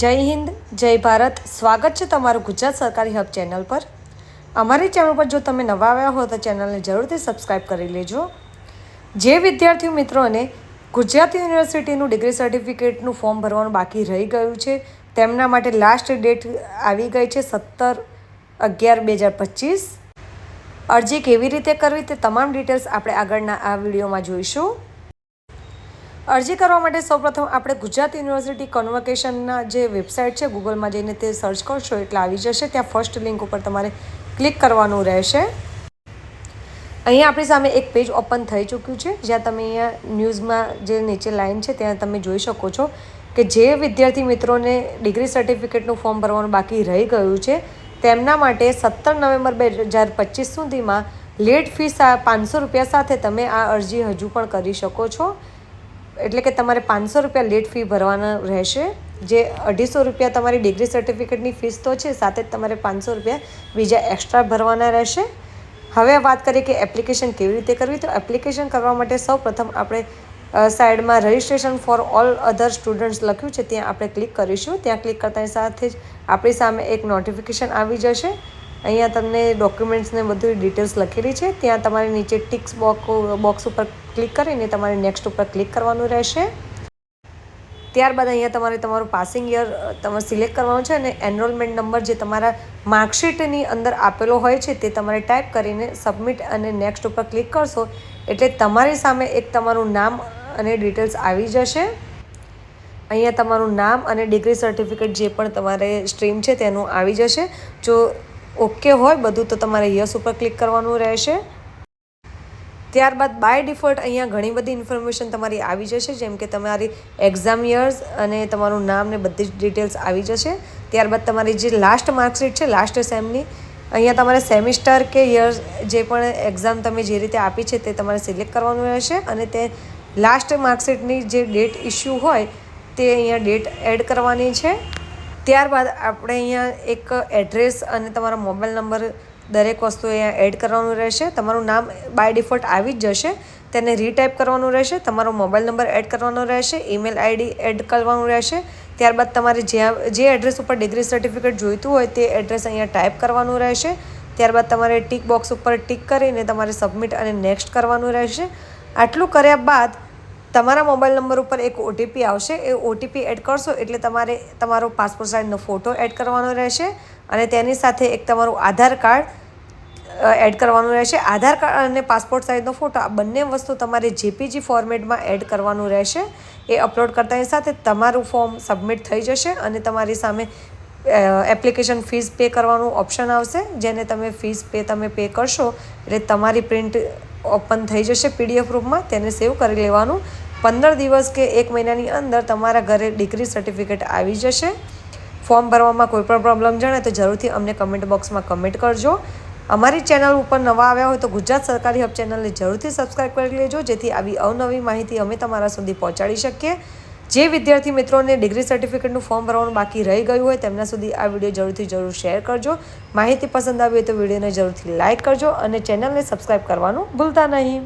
જય હિન્દ, જય ભારત. સ્વાગત છે તમારું ગુજરાત સરકારી હબ ચેનલ પર. અમારી ચેનલ પર જો તમે નવા આવ્યા હો તો ચેનલને જરૂરથી સબસ્ક્રાઈબ કરી લેજો. જે વિદ્યાર્થી મિત્રોને ગુજરાત યુનિવર્સિટીનું ડિગ્રી સર્ટિફિકેટનું ફોર્મ ભરવાનું બાકી રહી ગયું છે, તેમના માટે લાસ્ટ ડેટ આવી ગઈ છે સત્તર અગિયાર બે હજાર પચીસ. અરજી કેવી રીતે કરવી તે તમામ ડિટેલ્સ આપણે આગળના આ વિડીયોમાં જોઈશું. અરજી કરવા માટે સૌપ્રથમ આપણે ગુજરાત યુનિવર્સિટી કન્વોકેશનના જે વેબસાઇટ છે ગૂગલમાં જઈને તે સર્ચ કરશો એટલે આવી જશે. ત્યાં ફર્સ્ટ લિંક ઉપર તમારે ક્લિક કરવાનું રહેશે. અહીંયા આપણી સામે એક પેજ ઓપન થઈ ચૂક્યું છે, જ્યાં તમે અહીંયા ન્યૂઝમાં જે નીચે લાઇન છે, ત્યાં તમે જોઈ શકો છો કે જે વિદ્યાર્થી મિત્રોને ડિગ્રી સર્ટિફિકેટનું ફોર્મ ભરવાનું બાકી રહી ગયું છે, તેમના માટે સત્તર નવેમ્બર બે હજાર પચીસ સુધીમાં લેટ ફીસ પાંચસો રૂપિયા સાથે તમે આ અરજી હજુ પણ કરી શકો છો. એટલે કે તમારે પાંચસો રૂપિયા લેટ ફી ભરવાના રહેશે. જે અઢીસો રૂપિયા તમારી ડિગ્રી સર્ટિફિકેટની ફીસ તો છે, સાથે જ તમારે પાંચસો રૂપિયા બીજા એક્સ્ટ્રા ભરવાના રહેશે. હવે વાત કરીએ કે એપ્લિકેશન કેવી રીતે કરવી? તો એપ્લિકેશન કરવા માટે સૌ પ્રથમ આપણે સાઈડમાં registration for all other students લખ્યું છે, ત્યાં આપણે ક્લિક કરીશું. ત્યાં ક્લિક કરતાની સાથે જ આપણી સામે એક નોટિફિકેશન આવી જશે. અહીંયા તમને ડોક્યુમેન્ટ્સને બધી ડિટેલ્સ લખેલી છે. ત્યાં તમારે નીચે ટિક્સ બોક્સ બોક્સ ઉપર ક્લિક કરીને તમારે નેક્સ્ટ ઉપર ક્લિક કરવાનું રહેશે. ત્યારબાદ અહીંયા તમારે તમારું પાસિંગ યર તમારે સિલેક્ટ કરવાનું છે અને એનરોલમેન્ટ નંબર જે તમારા માર્કશીટની અંદર આપેલો હોય છે તે તમારે ટાઈપ કરીને સબમિટ અને નેક્સ્ટ ઉપર ક્લિક કરશો એટલે તમારી સામે એક તમારું નામ અને ડિટેલ્સ આવી જશે. અહીંયા તમારું નામ અને ડિગ્રી સર્ટિફિકેટ જે પણ તમારે સ્ટ્રીમ છે તેનું આવી જશે. જો ઓકે હોય, બધું તો તમારે યસ ઉપર ક્લિક કરવાનું રહેશે. ત્યારબાદ બાય ડિફોલ્ટ અહીંયા ઘણી બધી ઇન્ફોર્મેશન તમારી આવી જશે, જેમ કે તમારી એક્ઝામ યર્સ અને તમારું નામ ને બધી જ ડિટેલ્સ આવી જશે. ત્યારબાદ તમારી જે લાસ્ટ માર્કશીટ છે, લાસ્ટ સેમની, અહીંયા તમારે સેમિસ્ટર કે યર્સ જે પણ એક્ઝામ તમે જે રીતે આપી છે તે તમારે સિલેક્ટ કરવાનું રહેશે અને તે લાસ્ટ માર્કશીટની જે ડેટ ઇસ્યુ હોય તે અહીંયા ડેટ એડ કરવાની છે. ત્યારબાદ આપણે અહીંયા એક એડ્રેસ અને તમારો મોબાઈલ નંબર દરેક વસ્તુ અહીંયા એડ કરવાનું રહેશે. તમારું નામ બાય ડિફોલ્ટ આવી જ જશે. તેને રીટાઈપ કરવાનું રહેશે. તમારો મોબાઈલ નંબર એડ કરવાનો રહેશે. ઈમેલ આઈડી એડ કરવાનું રહેશે. ત્યારબાદ તમારે જ્યાં, જે એડ્રેસ ઉપર ડિગ્રી સર્ટિફિકેટ જોઈતું હોય તે એડ્રેસ અહીંયા ટાઈપ કરવાનું રહેશે. ત્યારબાદ તમારે ટીક બોક્સ ઉપર ટીક કરીને તમારે સબમિટ અને નેક્સ્ટ કરવાનું રહેશે. આટલું કર્યા બાદ તમારા મોબાઈલ નંબર ઉપર એક ઓટીપી આવશે. એ ઓટીપી એડ કરશો એટલે તમારે તમારો પાસપોર્ટ સાઇઝનો ફોટો એડ કરવાનો રહેશે અને તેની સાથે એક તમારું આધાર કાર્ડ એડ કરવાનું રહેશે. આધાર કાર્ડ અને પાસપોર્ટ સાઇઝનો ફોટો આ બંને વસ્તુ તમારે જેપીજી ફોર્મેટમાં એડ કરવાનું રહેશે. એ અપલોડ કરતાની સાથે તમારું ફોર્મ સબમિટ થઈ જશે અને તમારી સામે એપ્લિકેશન ફીસ પે કરવાનું ઓપ્શન આવશે. જેને તમે ફીસ પે તમે પે કરશો એટલે તમારી પ્રિન્ટ ઓપન થઈ જશે પીડીએફ રૂપમાં તેને સેવ કરી લેવાનું. પંદર દિવસ કે એક મહિનાની અંદર તમારા ઘરે ડિગ્રી સર્ટિફિકેટ આવી જશે. ફોર્મ ભરવામાં કોઈ પણ પ્રોબ્લેમ જણાય તો જરૂરથી અમને કમેન્ટ બોક્સમાં કમેન્ટ કરજો. અમારી ચેનલ ઉપર નવા આવ્યા હોય તો ગુજરાત સરકારી હબ ચેનલને જરૂરથી સબસ્ક્રાઈબ કરી લેજો, જેથી આવી અવનવી માહિતી અમે તમારા સુધી પહોંચાડી શકીએ. જે વિદ્યાર્થી મિત્રોને ડિગ્રી સર્ટિફિકેટનું ફોર્મ ભરવાનું બાકી રહી ગયું હોય તેમના સુધી આ વીડિયો જરૂરથી જરૂર શેર કરજો. માહિતી પસંદ આવી હોય તો વિડીયોને જરૂરથી લાઇક કરજો અને ચેનલને સબસ્ક્રાઈબ કરવાનું ભૂલતા નહીં.